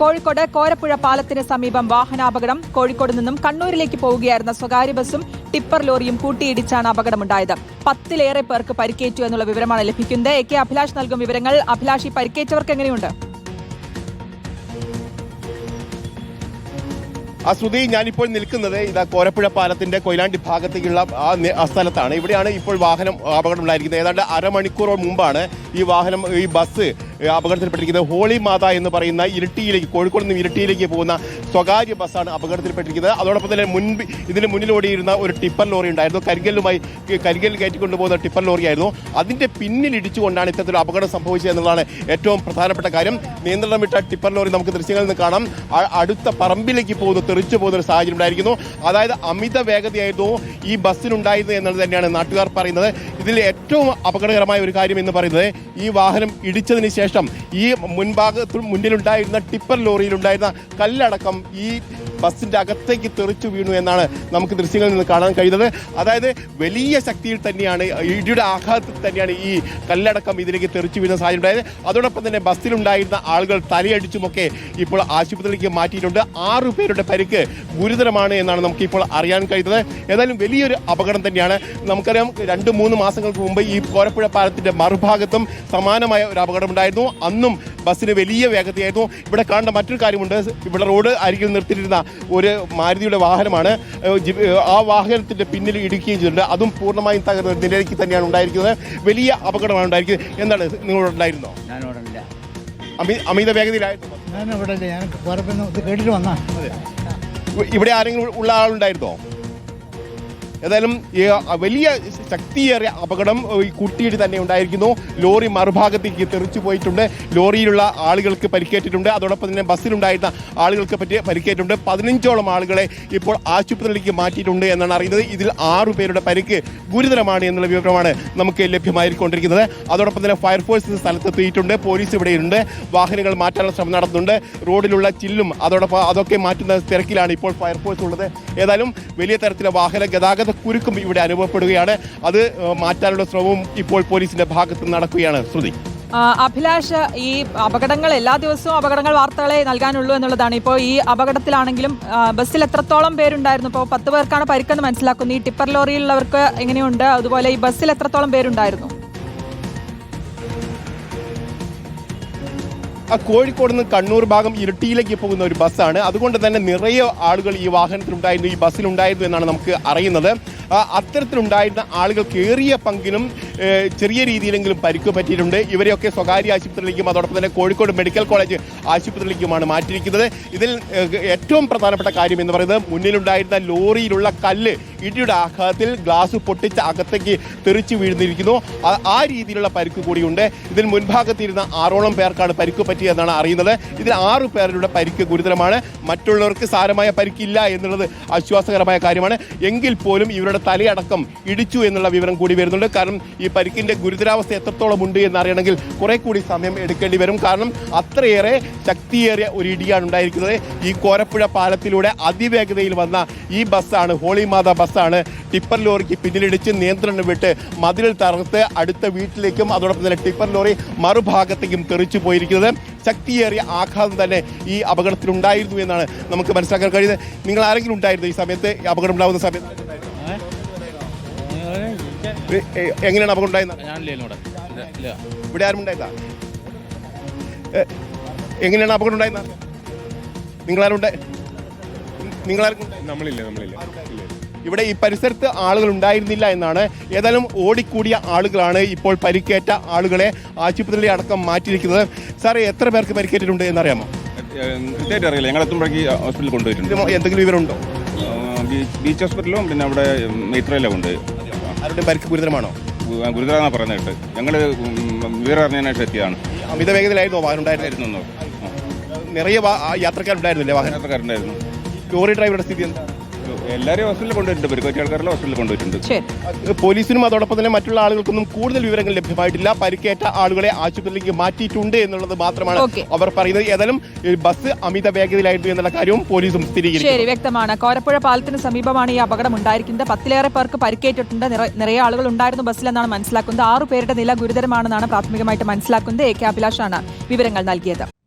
കോഴിക്കോട് കോരപ്പുഴ പാലത്തിന് സമീപം വാഹനാപകടം. കോഴിക്കോട് നിന്നും കണ്ണൂരിലേക്ക് പോവുകയായിരുന്ന സ്വകാര്യ ബസ്സും ടിപ്പർ ലോറിയും കൂട്ടിയിടിച്ചാണ് അപകടമുണ്ടായത്. പത്തിലേറെ പേർക്ക് പരിക്കേറ്റു എന്നുള്ള വിവരമാണ് ലഭിക്കുന്നത്. എ കെ അഭിലാഷ് നൽകും വിവരങ്ങൾ. അഭിലാഷ് പരിക്കേറ്റവർക്ക് എങ്ങനെയുണ്ട്? ആ ശ്രുതി ഞാനിപ്പോൾ നിൽക്കുന്നത് ഇതാ കോരപ്പുഴ പാലത്തിന്റെ കൊയിലാണ്ടി ഭാഗത്തേക്കുള്ള ആ സ്ഥലത്താണ്. ഇവിടെയാണ് ഇപ്പോൾ വാഹനം അപകടം ഉണ്ടായിരിക്കുന്നത്. ഏതാണ്ട് അരമണിക്കൂറോ മുമ്പാണ് ഈ വാഹനം ഈ ബസ് അപകടത്തിൽപ്പെട്ടിരിക്കുന്നത് ഹോളി മാത എന്ന് പറയുന്ന ഇരിട്ടിയിലേക്ക് കോഴിക്കോട് നിന്ന് ഇരിട്ടിയിലേക്ക് പോകുന്ന സ്വകാര്യ ബസ്സാണ് അപകടത്തിൽപ്പെട്ടിരിക്കുന്നത്. അതോടൊപ്പം തന്നെ മുൻപ് ഇതിന് മുന്നിൽ ഓടിയിരുന്ന ഒരു ടിപ്പർ ലോറി ഉണ്ടായിരുന്നു. കരിങ്കല്ലുമായി കരിങ്കൽ കയറ്റിക്കൊണ്ടു പോകുന്ന ടിപ്പർ ലോറിയായിരുന്നു. അതിന്റെ പിന്നിൽ ഇടിച്ചുകൊണ്ടാണ് ഇത്തരത്തിലൊരു അപകടം സംഭവിച്ചത് എന്നുള്ളതാണ് ഏറ്റവും പ്രധാനപ്പെട്ട കാര്യം. നിയന്ത്രണം വിട്ട ടിപ്പർ ലോറി നമുക്ക് ദൃശ്യങ്ങളിൽ നിന്ന് കാണാം. അടുത്ത പറമ്പിലേക്ക് പോകുന്ന തെറിച്ചു പോകുന്ന ഒരു സാഹചര്യം ഉണ്ടായിരിക്കുന്നു. അതായത് അമിത വേഗതയായിരുന്നു ഈ ബസ്സിനുണ്ടായിരുന്നത് എന്നുള്ളത് തന്നെയാണ് നാട്ടുകാർ പറയുന്നത്. ഇതിൽ ഏറ്റവും അപകടകരമായ ഒരു കാര്യം എന്ന് പറയുന്നത് ഈ വാഹനം ഇടിച്ചതിന് ശേഷം ഈ മുൻഭാഗത്തു മുന്നിലുണ്ടായിരുന്ന ടിപ്പർ ലോറിയിലുണ്ടായിരുന്ന കല്ലടക്കം ഈ ബസ്സിന്റെ അകത്തേക്ക് തെറിച്ചു വീണു എന്നാണ് നമുക്ക് ദൃശ്യങ്ങളിൽ നിന്ന് കാണാൻ കഴിയുന്നത്. അതായത് വലിയ ശക്തിയിൽ തന്നെയാണ് ഇടിയുടെ ആഘാതത്തിൽ തന്നെയാണ് ഈ കല്ലടക്കം ഇതിലേക്ക് തെറിച്ചു വീണ സാഹചര്യം ഉണ്ടായത്. അതോടൊപ്പം തന്നെ ബസ്സിലുണ്ടായിരുന്ന ആളുകൾ തലയടിച്ചുമൊക്കെ ഇപ്പോൾ ആശുപത്രിയിലേക്ക് മാറ്റിയിട്ടുണ്ട്. ആറു പേരുടെ പരിക്ക് ഗുരുതരമാണ് എന്നാണ് നമുക്ക് ഇപ്പോൾ അറിയാൻ കഴിയുന്നത്. ഏതായാലും വലിയൊരു അപകടം തന്നെയാണ്. നമുക്കറിയാം രണ്ട് മൂന്ന് മാസങ്ങൾക്ക് മുമ്പ് ഈ കോരപ്പുഴ പാലത്തിന്റെ മറുഭാഗത്തും സമാനമായ ഒരു അപകടമുണ്ടായിരുന്നു അന്നും ബസ്സിന് വലിയ വേഗതയായിരുന്നു. ഇവിടെ കാണേണ്ട മറ്റൊരു കാര്യമുണ്ട്. ഇവിടെ റോഡ് അരികിൽ നിർത്തിയിരുന്ന ഒരു മാരുതിയുടെ വാഹനമാണ്. ആ വാഹനത്തിന്റെ പിന്നിൽ ഇടുക്കുകയും ചെയ്തിട്ടുണ്ട്. അതും പൂർണമായും തകർന്ന നിലയ്ക്ക് തന്നെയാണ് ഉണ്ടായിരിക്കുന്നത്. വലിയ അപകടമാണ് ഉണ്ടായിരിക്കുന്നത്. എന്താണ് നിങ്ങളുണ്ടായിരുന്നോ അമിത വേഗതയിലായിരുന്നു. ഞാനിവിടെ ഞാൻ കേട്ടിട്ട് വന്നാ. ഇവിടെ ആരെങ്കിലും ഉള്ള ആളുണ്ടായിരുന്നോ? ഏതായാലും വലിയ ശക്തിയേറിയ അപകടം ഈ കുട്ടിയിൽ തന്നെ ഉണ്ടായിരിക്കുന്നു. ലോറി മറുഭാഗത്തേക്ക് തെറിച്ചു പോയിട്ടുണ്ട്. ലോറിയിലുള്ള ആളുകൾക്ക് പരിക്കേറ്റിട്ടുണ്ട്. അതോടൊപ്പം തന്നെ ബസ്സിലുണ്ടായിരുന്ന ആളുകൾക്ക് പറ്റിയ പരിക്കേറ്റിട്ടുണ്ട്. പതിനഞ്ചോളം ആളുകളെ ഇപ്പോൾ ആശുപത്രിയിലേക്ക് മാറ്റിയിട്ടുണ്ട് എന്നാണ് അറിയുന്നത്. ഇതിൽ ആറു പേരുടെ പരിക്ക് ഗുരുതരമാണ് എന്നുള്ള വിവരമാണ് നമുക്ക് ലഭ്യമായിക്കൊണ്ടിരിക്കുന്നത് അതോടൊപ്പം തന്നെ ഫയർഫോഴ്സ് സ്ഥലത്തെത്തിയിട്ടുണ്ട്. പോലീസ് ഇവിടെയുണ്ട് വാഹനങ്ങൾ മാറ്റാനുള്ള ശ്രമം നടത്തുന്നുണ്ട്. റോഡിലുള്ള ചില്ലും അതോടൊപ്പം അതൊക്കെ മാറ്റുന്ന തിരക്കിലാണ് ഇപ്പോൾ ഫയർഫോഴ്സ് ഉള്ളത്. ഏതായാലും വലിയ തരത്തിലെ വാഹന ഗതാഗത കുരുക്കും ഇവിടെ അനുഭവപ്പെടുകയാണ്. അത് മാറ്റാനുള്ള ശ്രമവും ഇപ്പോൾ പോലീസിന്റെ ഭാഗത്ത് നടക്കുകയാണ്. ശ്രുതി. അഭിലാഷ് ഈ അപകടങ്ങൾ എല്ലാ ദിവസവും അപകടങ്ങൾ വാർത്തകളെ നൽകാനുള്ളൂ എന്നുള്ളതാണ്. ഇപ്പോൾ ഈ അപകടത്തിലാണെങ്കിലും ബസ്സിൽ എത്രത്തോളം പേരുണ്ടായിരുന്നു? ഇപ്പോൾ പത്ത് പേർക്കാണ് പരിക്കെന്ന് മനസ്സിലാക്കുന്നു. ഈ ടിപ്പർ ലോറിയിലുള്ളവർക്ക് എങ്ങനെയുണ്ട്? അതുപോലെ ഈ ബസ്സിൽ എത്രത്തോളം പേരുണ്ടായിരുന്നു? ആ കോഴിക്കോട് നിന്ന് കണ്ണൂർ ഭാഗം ഇരിട്ടിയിലേക്ക് പോകുന്ന ഒരു ബസ്സാണ്. അതുകൊണ്ട് തന്നെ നിറയെ ആളുകൾ ഈ വാഹനത്തിലുണ്ടായിരുന്നു ഈ ബസ്സിലുണ്ടായിരുന്നു എന്നാണ് നമുക്ക് അറിയുന്നത്. അത്തരത്തിലുണ്ടായിരുന്ന ആളുകൾ ഏറിയ പങ്കിനും ചെറിയ രീതിയിലെങ്കിലും പരിക്ക് പറ്റിയിട്ടുണ്ട്. ഇവരെയൊക്കെ സ്വകാര്യ ആശുപത്രിയിലേക്കും അതോടൊപ്പം തന്നെ കോഴിക്കോട് മെഡിക്കൽ കോളേജ് ആശുപത്രിയിലേക്കുമാണ് മാറ്റിയിരിക്കുന്നത്. ഇതിൽ ഏറ്റവും പ്രധാനപ്പെട്ട കാര്യം എന്ന് പറയുന്നത് മുന്നിലുണ്ടായിരുന്ന ലോറിയിലുള്ള കല്ല് ഇടിയുടെ ആഘാതത്തിൽ ഗ്ലാസ് പൊട്ടിച്ച് അകത്തേക്ക് തെറിച്ചു വീഴുന്നിരിക്കുന്നു. ആ- രീതിയിലുള്ള പരിക്ക് കൂടിയുണ്ട്. ഇതിൽ മുൻഭാഗത്തിരുന്ന ആറോളം പേർക്കാണ് പരിക്ക് പറ്റിയതെന്നാണ് അറിയുന്നത്. ഇതിൽ ആറു പേരുടെ പരിക്ക് ഗുരുതരമാണ്. മറ്റുള്ളവർക്ക് സാരമായ പരിക്കില്ല എന്നുള്ളത് ആശ്വാസകരമായ കാര്യമാണ്. എങ്കിൽ പോലും ഇവരുടെ തലയടക്കം ഇടിച്ചു എന്നുള്ള വിവരം കൂടി വരുന്നുണ്ട്. കാരണം ഈ പരിക്കിന്റെ ഗുരുതരാവസ്ഥ എത്രത്തോളം ഉണ്ട് എന്നറിയണമെങ്കിൽ കുറെ കൂടി സമയം എടുക്കേണ്ടി വരും. കാരണം അത്രയേറെ ശക്തിയേറിയ ഒരു ഇടിയാണ് ഉണ്ടായിരിക്കുന്നത്. ഈ കോരപ്പുഴ പാലത്തിലൂടെ അതിവേഗതയിൽ വന്ന ഈ ബസ്സാണ് ഹോളി മാത ബസ്സാണ്. ടിപ്പർ ലോറിക്ക് പിന്നിലിടിച്ച് നിയന്ത്രണം വിട്ട് മതിലിൽ തകർത്ത് അടുത്ത വീട്ടിലേക്കും അതോടൊപ്പം തന്നെ ടിപ്പർ ലോറി മറുഭാഗത്തേക്കും തെറിച്ചു പോയിരിക്കുന്നത്. ശക്തിയേറിയ ആഘാതം തന്നെ ഈ അപകടത്തിലുണ്ടായിരുന്നു എന്നാണ് നമുക്ക് മനസ്സിലാക്കാൻ കഴിയുന്നത്. നിങ്ങൾ ആരെങ്കിലും ഉണ്ടായിരുന്നു ഈ സമയത്ത്? അപകടം ഉണ്ടാകുന്ന സമയത്ത്. എങ്ങനെയാണ് അപകടം ഉണ്ടായിരുന്നത്? ഇവിടെ ഇല്ല, ഇല്ല ഇവിടെ ആരും ഉണ്ടായില്ല എങ്ങനെയാണ് അപകടം ഉണ്ടായിരുന്നത്? നിങ്ങളാരുണ്ടായി നിങ്ങളാർക്കും നമ്മളില്ല നമ്മളില്ല. ഇല്ല. ഇവിടെ ഈ പരിസരത്ത് ആളുകൾ ഉണ്ടായിരുന്നില്ല എന്നാണ്. ഏതായാലും ഓടിക്കൂടിയ ആളുകളാണ് ഇപ്പോൾ പരിക്കേറ്റ ആളുകളെ ആശുപത്രിയിൽ അടക്കം മാറ്റിയിരിക്കുന്നത്. സാറേ എത്ര പേർക്ക് പരിക്കേറ്റിട്ടുണ്ട് എന്നറിയാമോ? കൃത്യമായിട്ട് അറിയില്ല. ഞങ്ങൾ എത്തുമ്പോഴേക്ക് ഹോസ്പിറ്റലിൽ കൊണ്ടുപോയിട്ടുണ്ട്. എന്തെങ്കിലും വിവരമുണ്ടോ? ബീച്ച് ഹോസ്പിറ്റലും പിന്നെ അവിടെ മെയ്ത്രയിലാണ് ഉണ്ട്. ആരുടെയും പരിക്ക് ഗുരുതരമാണോ? ഗുരുതര ഗുരുതരാന്നാ പറയുന്നത് കേട്ട് ഞങ്ങൾ വിവരം അറിഞ്ഞതിനായിട്ട് എത്തിയതാണ് അമിത വേഗതയിലായിരുന്നു വാഹനം ഉണ്ടായിരുന്നത്? ആയിരുന്നു? നിറയെ യാത്രക്കാരുണ്ടായിരുന്നില്ലേ വാഹന? യാത്രക്കാരുണ്ടായിരുന്നു. ലോറി ഡ്രൈവറുടെ സ്ഥിതി എന്താ എല്ലാവരും ഹോസ്പിറ്റലിൽ കൊണ്ടുവരുന്നുണ്ട് പരിക്കേറ്റ ആൾക്കാരെല്ലാം ഹോസ്പിറ്റലിൽ കൊണ്ടുവരുന്നുണ്ട് പോലീസിനും അതോടൊപ്പം തന്നെ മറ്റുള്ള ആളുകൾക്കൊന്നും കൂടുതൽ വിവരങ്ങൾ ലഭ്യമായിട്ടില്ല. പരിക്കേറ്റ ആളുകളെ ആശുപത്രിയിലേക്ക് മാറ്റിയിട്ടുണ്ട് എന്നുള്ളത് മാത്രമാണ് അവർ പറയുന്നത്. ഏതായാലും ബസ് അമിത വേഗതയിലായിരുന്നു എന്നുള്ള കാര്യവും പോലീസും സ്ഥിരീകരിച്ചു ശരി വ്യക്തമാണ്. കോരപ്പുഴ പാലത്തിന് സമീപമാണ് ഈ അപകടം ഉണ്ടായിരിക്കുന്നത്. പത്തിലേറെ പേർക്ക് പരിക്കേറ്റിട്ടുണ്ട്. നിറ- നിറയെ ആളുകൾ ഉണ്ടായിരുന്നു ബസ്സിലെന്നാണ് മനസ്സിലാക്കുന്നത്. ആറു പേരുടെ നില ഗുരുതരമാണെന്നാണ് പ്രാഥമികമായിട്ട് മനസ്സിലാക്കുന്നത്. എ കെ അഭിലാഷാണ് വിവരങ്ങൾ നൽകിയത്.